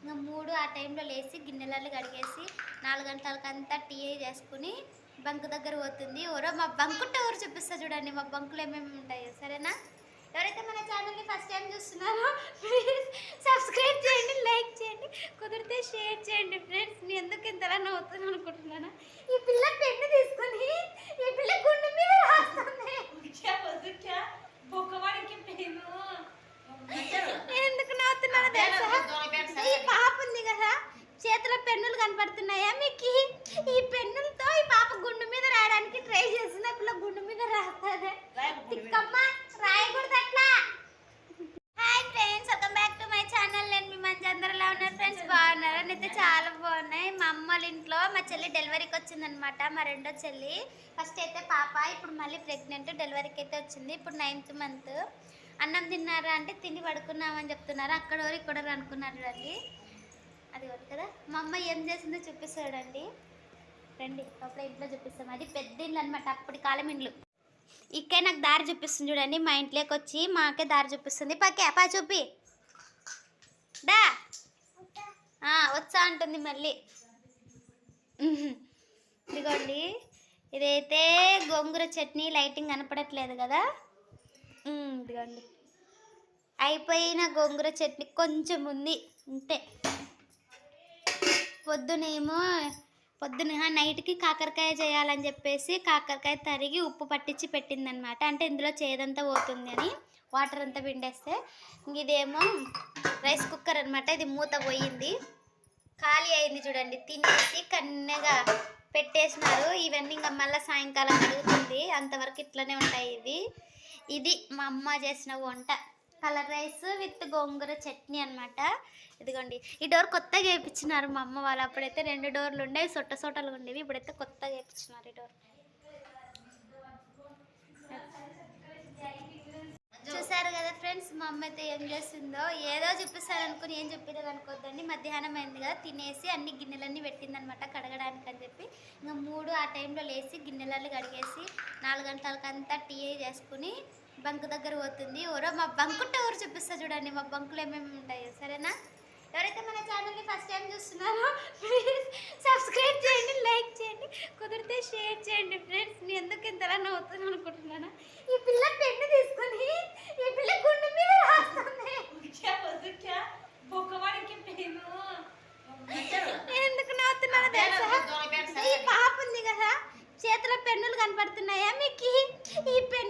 ఇంకా మూడు ఆ టైంలో లేచి గిన్నెలలో కడిగేసి నాలుగు గంటలకంతా టీ చేసుకుని బంకు దగ్గర పోతుంది. ఎవరో మా బంకు టూర్ చూపిస్తా చూడండి మా బంకులు ఏమేమి ఉంటాయో సరేనా? ఎవరైతే మన ఛానల్ని ఫస్ట్ టైం చూస్తున్నారో ప్లీజ్ సబ్స్క్రైబ్ చేయండి లైక్ చేయండి కుదిరితే షేర్ చేయండి ఫ్రెండ్స్ నేను ఎందుకు ఇంతలా నవ్వుతాను అనుకుంటున్నాను? ఈ పిల్ల పెన్ను తీసుకొని ఈ పిల్ల గుండె మీద రాస్తుంది నేను ఎందుకు నవ్వుతున్నానో తెలుసా ఈ పాప ఉంది కదా చేతిలో పెన్నులు కనపడుతున్నాయా మీకు? ఈ పెన్నులతో ఈ పాప గుండు మీద రాయడానికి ట్రై చేసింది పిల్ల గుండు మీద రాస్తుంది తిక్కమ్మ రాయకూడదు అట్లా. Hi friends welcome back to my channel. నేను మీ మంచి అందరు ఎలా ఉన్నారు ఫ్రెండ్స్? బాగున్నారా? నేనైతే చాలా బాగున్నాయి. మా అమ్మ వాళ్ళ ఇంట్లో మా చెల్లి డెలివరీకి వచ్చిందనమాట మా రెండో చెల్లి. ఫస్ట్ అయితే పాప ఇప్పుడు మళ్ళీ ప్రెగ్నెంట్ డెలివరీకి అయితే వచ్చింది. ఇప్పుడు నైన్త్ మంత్. అన్నం తిన్నారా అంటే తిని పడుకున్నామని చెప్తున్నారు. అక్కడ వరకు ఇక్కడ వరకు అనుకున్నారు చూడండి. అది కదా మా అమ్మ ఏం చేసిందో చూపిస్తాడండి రండి లోపల ఇంట్లో చూపిస్తాం. అది పెద్ద ఇల్లు అనమాట అప్పటి కాలం ఇండ్లు ఇక్కే నాకు దారి చూపిస్తుంది చూడండి మా ఇంట్లోకి వచ్చి మాకే దారి చూపిస్తుంది. పక్కే పా చూపి. దా. వచ్చా అంటుంది మళ్ళీ. ఇదిగోండి ఇదైతే గోంగూర చట్నీ లైటింగ్ కనపడట్లేదు కదా? ఇదిగోండి. అయిపోయిన గోంగూర చట్నీ కొంచెం ఉంది అంతే. పొద్దునేమో పొద్దున నైట్కి కాకరకాయ చేయాలని చెప్పేసి కాకరకాయ తరిగి ఉప్పు పట్టించి పెట్టిందనమాట. అంటే ఇందులో చేదంతా పోతుంది అని వాటర్ అంతా పిండేస్తే. ఇదేమో రైస్ కుక్కర్ అనమాట ఇది మూత పోయింది. ఖాళీ అయింది చూడండి తినేసి కన్నెగా పెట్టేసినారు. ఇవన్నీ ఇంకా మళ్ళీ సాయంకాలం అడుగుతుంది అంతవరకు ఇట్లనే ఉంటాయి ఇవి. ఇది మా అమ్మ చేసిన వంట. Colour rice with gongura chutney అనమాట ఇదిగోండి. ఈ డోర్ కొత్తగా వేయించినారు మా అమ్మ వాళ్ళు. అప్పుడైతే రెండు డోర్లు ఉండేవి సొట్ట సొట్టలు ఉండేవి. ఇప్పుడైతే కొత్తగా వేయించినారు ఈ డోర్. చూసారు కదా ఫ్రెండ్స్ మా అమ్మ అయితే ఏం చేసిందో? ఏదో చూపిస్తాను అనుకుని ఏం చెప్పేది అనుకోద్దండి. మధ్యాహ్నం అయింది కదా తినేసి అన్ని గిన్నెలన్నీ పెట్టిందనమాట కడగడానికి అని చెప్పి. ఇంకా మూడు ఆ టైంలో లేచి గిన్నెలన్నీ కడిగేసి నాలుగు గంటలకంతా టీ చేసుకుని బంకు దగ్గర పోతుంది. ఎవరో మా బంకుట్ట ఊరు చూపిస్తా చూడండి మా బంకులు ఏమేమి ఉంటాయో. సరేనా? ఎవరైతే మన ఛానల్ని ఫస్ట్ టైం చూస్తున్నారో ప్లీజ్ సబ్స్క్రైబ్ చేయండి లైక్ చేయండి కుదిరితే షేర్ చేయండి ఫ్రెండ్స్ నేను ఎందుకు ఇంతలా నవ్వుతాను అనుకుంటున్నాను? ఈ పిల్ల పెన్ను తీసుకొని ఈ పిల్ల గుండె మీద రాస్తుంది. ఎందుకు నవ్వుతున్నానో తెలుసా? ఈ పాప ఉంది కదా చేతిలో పెన్నులు కనపడుతున్నాయా మీకు? ఈ పెన్నులతో